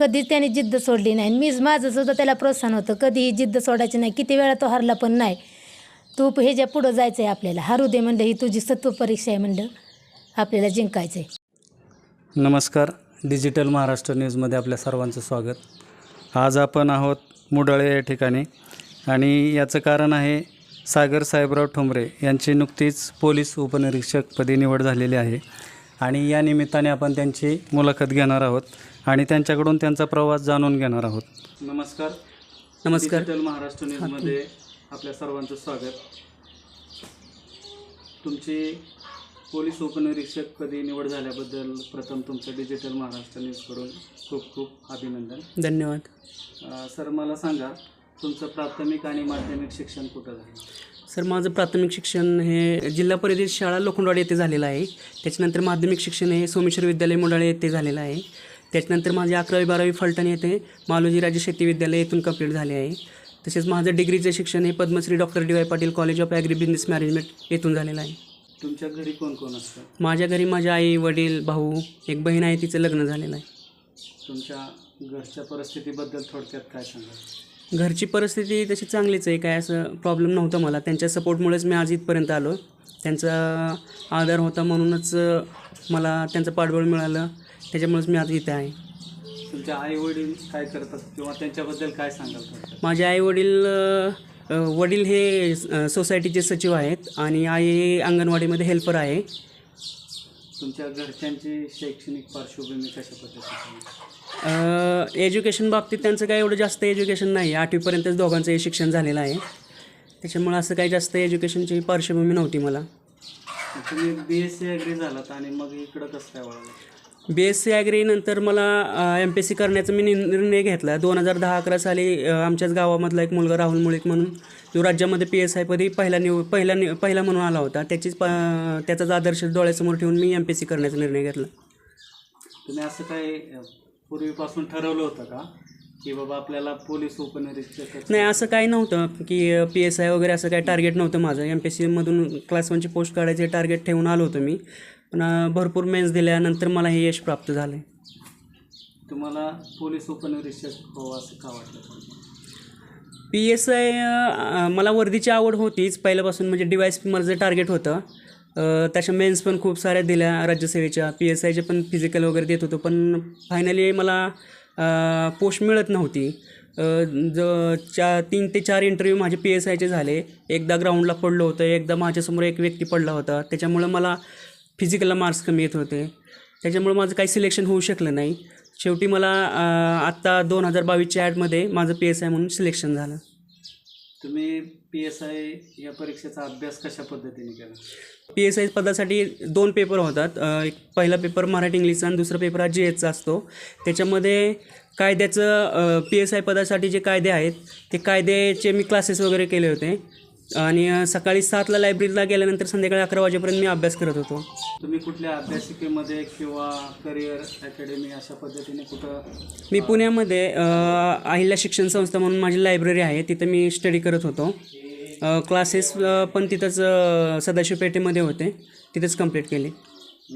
कधीच त्याने जिद्द सोडली नाही. मीच माझं सुद्धा त्याला प्रोत्साहन होतं. कधीही जिद्द सोडायची नाही. किती वेळा तो हरला पण नाही. तू ह्याच्या पुढं जायचं आहे आपल्याला हरू दे म्हणलं ही तुझी सत्व परीक्षा आहे म्हणलं आपल्याला जिंकायचं आहे नमस्कार. डिजिटल महाराष्ट्र न्यूजमध्ये आपल्या सर्वांचं स्वागत. आज आपण आहोत मुडळे या ठिकाणी. आणि याचं कारण आहे सागर साहेबराव ठोंबरे यांची नुकतीच पोलीस उपनिरीक्षकपदी निवड झालेली आहे. आणि या निमित्ताने आपण त्यांची मुलाखत घेणार आहोत आणि त्यांच्याकडून त्यांचा प्रवास जाणून घेणार आहोत. नमस्कार. नमस्कार. डिजिटल महाराष्ट्र न्यूजमध्ये आपल्या सर्वांचं स्वागत. तुमची पोलीस उपनिरीक्षक पदी निवड झाल्याबद्दल प्रथम तुमचं डिजिटल महाराष्ट्र न्यूजकडून खूप खूप अभिनंदन. धन्यवाद. अ, सर मला सांगा तुमचं प्राथमिक आणि माध्यमिक शिक्षण कुठं झालं? सर माझं प्राथमिक शिक्षण हे जिल्हा परिषद शाळा लोखंडवाडी येथे झालेलं आहे. त्याच्यानंतर माध्यमिक शिक्षण हे सोमेश्वर विद्यालय मोडाळे येथे झालेलं आहे. त्याच्यानंतर माझी अकरावी बारावी फलटण येथे मालोजी राज्य शेती विद्यालय येथून कंप्लीट झाले आहे. तसेच माझं डिग्रीचं शिक्षण हे Padmashri doctor D Y Patil college of agribusiness management येथून झालेलं आहे. तुमच्या घरी कोण कोण असतं? माझ्या घरी माझ्या आई वडील भाऊ एक बहीण आहे तिचं लग्न झालेलं आहे. तुमच्या घरच्या परिस्थितीबद्दल थोडक्यात काय सांगा घरची परिस्थिती तशी चांगलीच आहे. काय असं प्रॉब्लेम नव्हता मला. त्यांच्या सपोर्टमुळेच मी आज इथपर्यंत आलो त्यांचा आधार होता म्हणूनच मला त्यांचं पाठबळ मिळालं. त्याच्यामुळेच मी आज इथे आहे. तुमच्या आई वडील काय करतात किंवा त्यांच्याबद्दल काय सांगाल माझे आई वडील वडील हे सोसायटीचे सचिव आहेत आणि आई अंगणवाडीमध्ये हेल्पर आहे. तुमच्या घरच्यांची शैक्षणिक पार्श्वभूमी कशा पद्धतीची आहे? एज्युकेशन बाबतीत त्यांचं काय एवढं जास्त एज्युकेशन नाही. आठवीपर्यंतच दोघांचं हे शिक्षण झालेलं आहे. त्याच्यामुळं असं काही जास्त एज्युकेशनची पार्श्वभूमी नव्हती मला. तुम्ही बी एस सी ॲग्री झालात आणि मग इकडं कसं काय वळालं? बी एस सी ॲग्रीनंतर मला एम पी एस सी करण्याचा मी निर्णय घेतला. दोन हजार दहा अकरा साली आमच्याच गावामधला एक मुलगा राहुल मुळीक म्हणून. जो राज्यामध्ये पी एस आयपदी पहिला निव पहिला नि पहिला म्हणून आला होता त्याचीच प त्याचाच आदर्श डोळ्यासमोर ठेवून मी एम पी एस सी करण्याचा निर्णय घेतला. तुम्ही असं अ, पूर्वीपासून ठरवलं होतं का? की बाबा आपल्याला पोलीस उपनिरीक्षक नाही असं काही नव्हतं की पी एस आय वगैरे असं काही टार्गेट नव्हतं माझं. एम पी एस सीमधून क्लास वनची पोस्ट काढायचे टार्गेट ठेवून आलो होतो मी. पण भरपूर मेन्स दिल्यानंतर मला हे यश प्राप्त झालं आहे तुम्हाला पोलीस उपनिरीक्षक व्हावं असं का वाटलं? पी एस आय मला वर्दीची आवड होतीच पहिल्यापासून म्हणजे डी वाय पी माझं टार्गेट होतं त्याच्या तशा मेन्स पण खूप साऱ्या दिल्या राज्यसेवेच्या पी एस आयचे पण फिजिकल वगैरे देत होतो पण फायनली मला पोस्ट मिळत नव्हती. ज चा तीन ते चार इंटरव्ह्यू माझे पी एस आयचे झाले. एकदा ग्राउंडला पडलो होतं एकदा माझ्यासमोर एक व्यक्ती पडला होता. त्याच्यामुळं मला फिजिकलला मार्क्स कमी येत होते. त्याच्यामुळं माझं काही सिलेक्शन होऊ शकलं नाही. शेवटी मला आत्ता दोन हजार बावीसच्या ॲडमध्ये माझं पी एस आय म्हणून सिलेक्शन झालं. तुम्ही पी एस आय या परीक्षेचा अभ्यास कशा पद्धतीने केला? पी एस आय पदासाठी दोन पेपर होतात. एक पहिला पेपर मराठी इंग्लिशचा आणि दुसरा पेपर हा जी एचचा असतो. त्याच्यामध्ये कायद्याचं पी एस आय पदासाठी जे कायदे आहेत ते कायद्याचे मी क्लासेस वगैरे केले होते. आणि सकाळी सातला लायब्ररीला गेल्यानंतर संध्याकाळी अकरा वाजेपर्यंत मी अभ्यास करत होतो. तुम्ही कुठल्या अभ्यासिकेमध्ये किंवा करिअर अकॅडमी अशा पद्धतीने कुठं मी पुण्यामध्ये अहिल्या शिक्षण संस्था म्हणून माझी लायब्ररी आहे तिथं मी स्टडी करत होतो. क्लासेस पण तिथंच सदाशिव पेठेमध्ये होते. तिथंच कंप्लीट केली.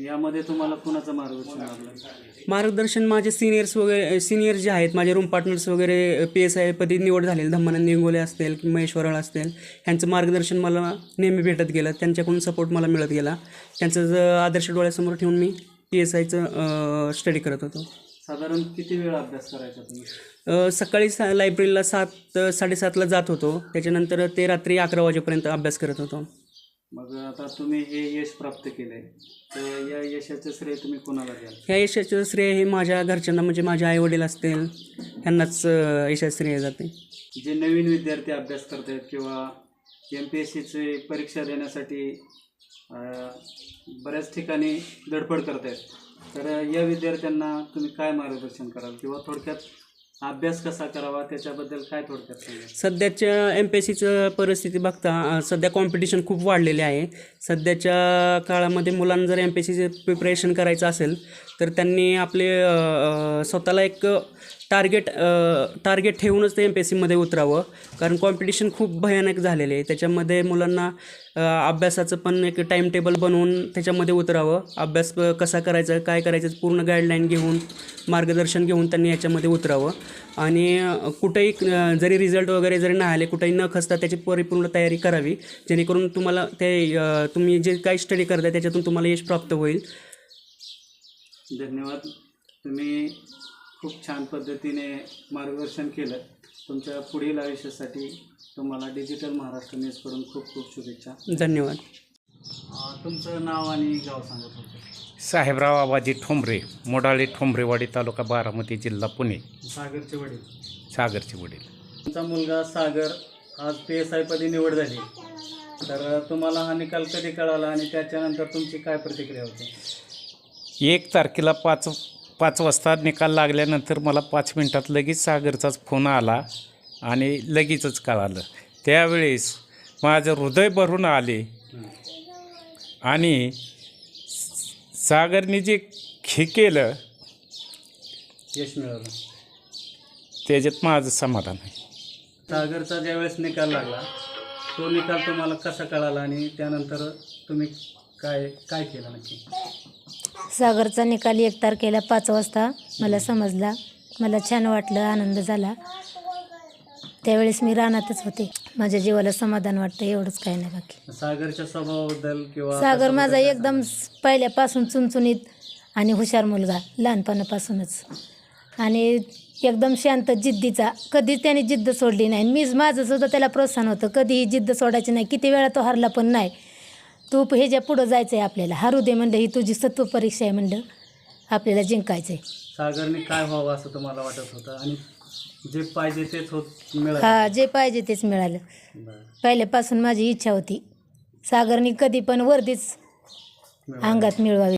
यामध्ये तुम्हाला कुणाचं मार्गदर्शन लाभलं मार्गदर्शन माझे सिनियर्स वगैरे सिनियर जे आहेत माझे रूम पार्टनर्स वगैरे पी एस आयपदी निवड झालेले. धम्मानंद निंगोले असतील किंवा महेश वराळ असतील. ह्यांचं मार्गदर्शन मला नेहमी भेटत गेलं. त्यांच्याकडून सपोर्ट मला मिळत गेला. त्यांचं ज आदर्श डोळ्यासमोर ठेवून मी पी एस आयचं स्टडी करत होतो. साधारण किती वेळ अभ्यास करायचा तुम्ही? सकाळी सा लायब्ररीला सात साडेसातला जात होतो. त्याच्यानंतर ते रात्री अकरा वाजेपर्यंत अभ्यास करत होतो. मग आता तुम्ही हे यश प्राप्त केलंय तर या यशाचं श्रेय तुम्ही कोणाला द्याल? ह्या यशाचं श्रेय हे माझ्या घरच्यांना म्हणजे माझे आईवडील असतील ह्यांनाच अ, यशाचं श्रेय जाते. जे नवीन विद्यार्थी अभ्यास करतायत किंवा एम पी एस सीचे परीक्षा देण्यासाठी अं, बऱ्याच ठिकाणी धडपड करतायत तर या विद्यार्थ्यांना तुम्ही काय मार्गदर्शन कराल? किंवा थोडक्यात अभ्यास कसा करावा त्याच्याबद्दल काय थोडक्यात सांगा सध्याच्या एम पी एस सीचं परिस्थिती बघता अ, सध्या कॉम्पिटिशन खूप वाढलेले आहे. सध्याच्या काळामध्ये मुलांना जर एम पी एस सीचे प्रिपरेशन करायचं असेल तर त्यांनी आपले अ, अ, स्वतःला एक टार्गेट टार्गेट ठेवूनच ते एम पी एस सीमध्ये उतरावं. कारण कॉम्पिटिशन खूप भयानक झालेले आहे. त्याच्यामध्ये मुलांना अभ्यासाचं पण एक टाईम टेबल बनवून त्याच्यामध्ये उतरावं. अभ्यास कसा करायचा काय करायचं पूर्ण गाईडलाईन घेऊन मार्गदर्शन घेऊन त्यांनी याच्यामध्ये उतरावं. आणि कुठेही जरी रिझल्ट वगैरे जरी नाही आले कुठेही न खचता त्याची परिपूर्ण तयारी करावी. जेणेकरून तुम्हाला ते तुम्ही जे काही स्टडी करताय त्याच्यातून तुम्हाला यश प्राप्त होईल. धन्यवाद. तुम्ही खूप छान पद्धतीने मार्गदर्शन केलं. तुमच्या पुढील आयुष्यासाठी तुम्हाला डिजिटल महाराष्ट्र न्यूजकडून खूप खूप शुभेच्छा. धन्यवाद. तुमचं नाव आणि गाव सांगा थोडक्यात साहेबराव आबाजी ठोंबरे मोडाळे ठोंबरेवाडी तालुका बारामती जिल्हा पुणे. सागरचे वडील. सागरचे वडील. तुमचा मुलगा सागर आज पी एस आयपदी निवड झाली. तर तुम्हाला हा निकाल कधी कळाला आणि त्याच्यानंतर तुमची काय प्रतिक्रिया होती? एक तारखेला पाच पाच वाजता निकाल लागल्यानंतर मला पाच मिनटात लगेच सागरचाच फोन आला आणि लगेचच कळालं. त्यावेळेस माझं हृदय भरून आले. आणि सागरने जे हे केलं यश मिळालं. त्याच्यात माझं समाधान आहे. सागरचा ज्यावेळेस निकाल लागला तो निकाल तुम्हाला कसा कळाला आणि त्यानंतर तुम्ही काय काय केलं नक्की? सागरचा निकाल एक तारखेला पाच वाजता मला समजला. मला छान वाटलं आनंद झाला. त्यावेळेस मी रानातच होते. माझ्या जीवाला समाधान वाटतं एवढंच काही नाही बाकी. सागरच्या स्वभावाबद्दल किंवा सागर माझा एकदम पहिल्यापासून चुनचुनीत आणि हुशार मुलगा लहानपणापासूनच. आणि एकदम शांत जिद्दीचा. कधीच त्याने जिद्द सोडली नाही. मीच माझं सुद्धा त्याला प्रोत्साहन होतं. कधीही जिद्द सोडायची नाही. किती वेळा तो हरला पण नाही. तू ह्याच्या पुढं जायचं आहे आपल्याला. हारू दे म्हणलं ही तुझी सत्व परीक्षा आहे म्हणलं. आपल्याला जिंकायचं आहे सागरने काय व्हावं असं तुम्हाला वाटत होतं? आणि जे पाहिजे तेच होत मिळालं. हा जे पाहिजे तेच मिळालं. बरं. पहिल्यापासून माझी इच्छा होती. सागरनी कधी पण वर्दीच मिळालं. अंगात मिळवावी.